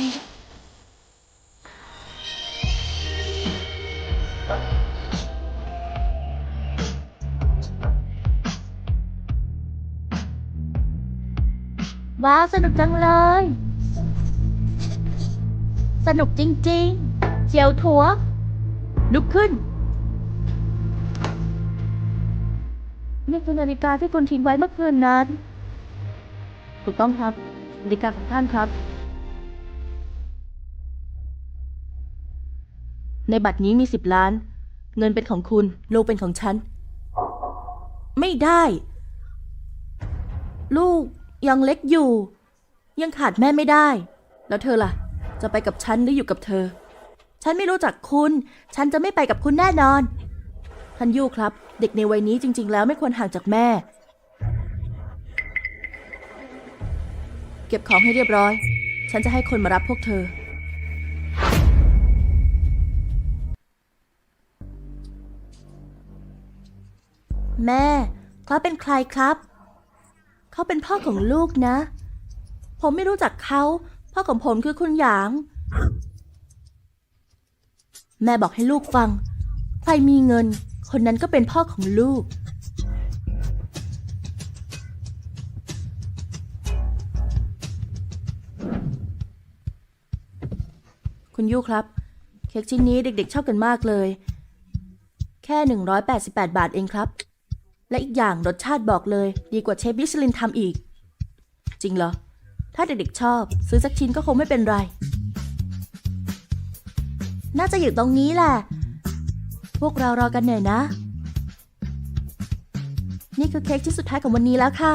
ว้าวสนุกจังเลย สนุกจริงๆ เจียวถัว ลุกขึ้น นี่คือนาฬิกาที่คุณทิ้งไว้เมื่อคืนนั้นถูกต้องครับนาฬิกาของท่านครับ ในบัตรนี้มีสิบล้าน เงินเป็นของคุณ ลูกเป็นของฉัน ไม่ได้ ลูกยังเล็กอยู่ ยังขาดแม่ไม่ได้ แล้วเธอล่ะ จะไปกับฉันหรืออยู่กับเธอ ฉันไม่รู้จักคุณ ฉันจะไม่ไปกับคุณแน่นอนท่านยูครับ เด็กในวัยนี้จริง ๆ แล้วไม่ควรห่างจากแม่ เก็บของให้เรียบร้อย ฉันจะให้คนมารับพวกเธอ แม่เขาเป็นใครครับ เขาเป็นพ่อของลูกนะ ผมไม่รู้จักเขา พ่อของผมคือคุณหยาง แม่บอกให้ลูกฟัง ใครมีเงิน คนนั้นก็เป็นพ่อของลูก คุณยูครับ เค้กชิ้นนี้เด็กๆชอบกันมากเลย แค่ 188 บาทเองครับ และอีกอย่างรสชาติบอกเลย ดีกว่าเชฟมิชลินทำอีก จริงเหรอ ถ้าเด็กๆชอบ ซื้อสักชิ้นก็คงไม่เป็นไร น่าจะอยู่ตรงนี้แหละ พวกเรารอกันหน่อยนะ นี่คือเค้กชิ้นสุดท้ายของวันนี้แล้วค่ะ